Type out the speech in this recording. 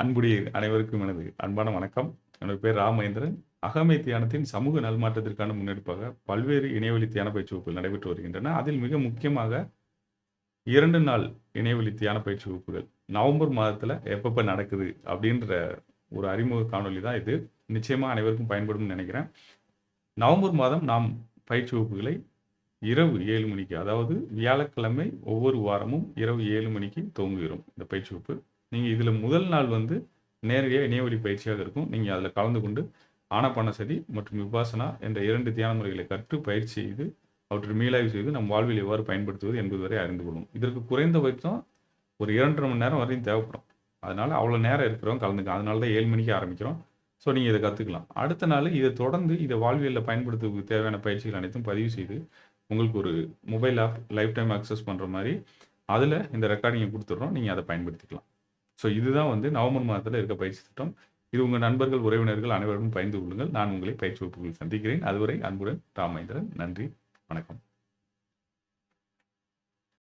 அன்புடைய அனைவருக்கும் எனது அன்பான வணக்கம். என்னோட பேர் ராமேந்திரன் அகமை தியானத்தின் சமூக நல்மாற்றத்திற்கான முன்னெடுப்பாக பல்வேறு இணையவழி தியான பயிற்சி வகுப்புகள் நடைபெற்று வருகின்றன. அதில் மிக முக்கியமாக இரண்டு நாள் இணையவழி தியான பயிற்சி வகுப்புகள். நவம்பர் மாதத்தில் எப்பப்போ நடக்குது அப்படின்ற ஒரு அறிமுக காணொளி தான் இது. நிச்சயமாக அனைவருக்கும் பயன்படும் நினைக்கிறேன். நவம்பர் மாதம் நாம் பயிற்சி வகுப்புகளை இரவு ஏழு மணிக்கு அதாவது வியாழக்கிழமை ஒவ்வொரு வாரமும் இரவு ஏழு மணிக்கு துவங்குகிறோம். இந்த பயிற்சி வகுப்பு நீங்கள் இதில் முதல் நாள் வந்து நேரடியாக இணையவழி பயிற்சியாக இருக்கும். நீங்கள் அதில் கலந்து கொண்டு ஆனப்பனசதி மற்றும் விபாசனா என்ற இரண்டு தியான முறைகளை கற்று பயிற்சி செய்து அவற்றை மீளாய்வு செய்து நம் வாழ்வில் எவ்வாறு பயன்படுத்துவது என்பது வரை அறிந்து கொள்ளும். இதற்கு குறைந்தபட்சம் ஒரு இரண்டரை மணி நேரம் வரையும் தேவைப்படும். அதனால் அவ்வளோ நேரம் இருக்கிறோம் கலந்துக்கலாம் அதனால தான் ஏழு மணிக்கு ஆரம்பிக்கிறோம். ஸோ நீங்கள் இதை கற்றுக்கலாம் அடுத்த நாள் இதை தொடர்ந்து இதை வாழ்வியலில் பயன்படுத்துவதற்கு தேவையான பயிற்சிகள் அனைத்தும் பதிவு செய்து உங்களுக்கு ஒரு mobile app life time access பண்ணுற மாதிரி அதில் இந்த ரெக்கார்டிங்கை கொடுத்துட்றோம். நீங்கள் அதை பயன்படுத்திக்கலாம். ஸோ இதுதான் வந்து நவம்பர் மாதத்தில் இருக்க பயிற்சி திட்டம். இது உங்கள் நண்பர்கள் உறவினர்கள் அனைவரும் பயந்து கொள்ளுங்கள். நான் உங்களை பயிற்சி வகுப்புகள் சந்திக்கிறேன். அதுவரை அன்புடன் ராமேந்திரன் நன்றி. வணக்கம்.